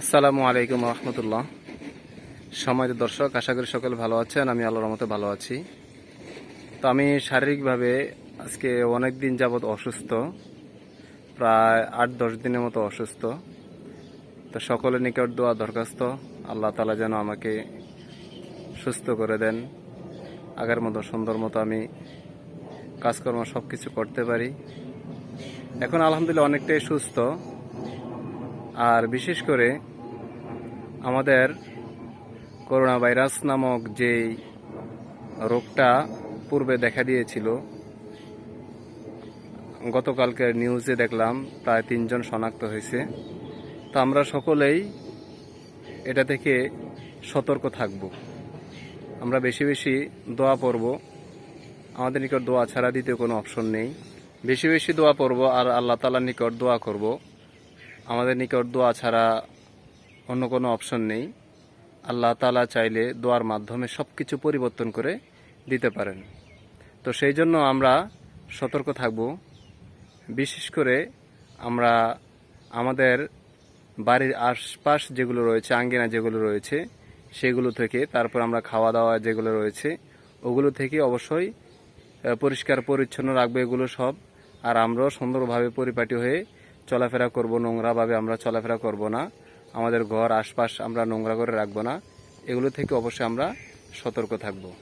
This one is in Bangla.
আসসালামু আলাইকুম রহমতুল্লাহ। সময় দর্শক, আশা করি সকলে ভালো আছেন, আমি আল্লাহর মতো ভালো আছি। তো আমি শারীরিকভাবে আজকে অনেক দিন যাবৎ অসুস্থ, প্রায় আট দশ দিনের মতো অসুস্থ। তো সকলের নিকট দোয়া দরখাস্ত, আল্লাহ তালা যেন আমাকে সুস্থ করে দেন। আগের মতো সুন্দর মতো আমি কাজকর্ম সব কিছু করতে পারি। এখন আলহামদুলিল্লাহ অনেকটাই সুস্থ। আর বিশেষ করে আমাদের করোনা ভাইরাস নামক যেই রোগটা পূর্বে দেখা দিয়েছিল, গতকালকের নিউজে দেখলাম প্রায় তিনজন শনাক্ত হয়েছে। তো আমরা সকলেই এটা থেকে সতর্ক থাকব। আমরা বেশি বেশি দোয়া পড়ব। আমাদের নিকট দোয়া ছাড়া দ্বিতীয় কোনো অপশন নেই। বেশি বেশি দোয়া পড়ব আর আল্লাহ তালার নিকট দোয়া করব। আমাদের নিকট দোয়া ছাড়া অন্য কোনো অপশন নেই। আল্লাহ তালা চাইলে দোয়ার মাধ্যমে সব কিছু পরিবর্তন করে দিতে পারেন। তো সেই জন্য আমরা সতর্ক থাকব। বিশেষ করে আমরা আমাদের বাড়ির আশপাশ যেগুলো রয়েছে, আঙ্গিনা যেগুলো রয়েছে, সেগুলো থেকে, তারপর আমরা খাওয়া দাওয়া যেগুলো রয়েছে, ওগুলো থেকে অবশ্যই পরিষ্কার পরিচ্ছন্ন রাখবে এগুলো সব। আর আমরাও সুন্দরভাবে পরিপাটি হয়ে চলাফেরা করব, নোংরাভাবে আমরা চলাফেরা করব না। আমাদের ঘর, আশপাশ আমরা নোংরা করে রাখব না। এগুলো থেকে অবশ্যই আমরা সতর্ক থাকব।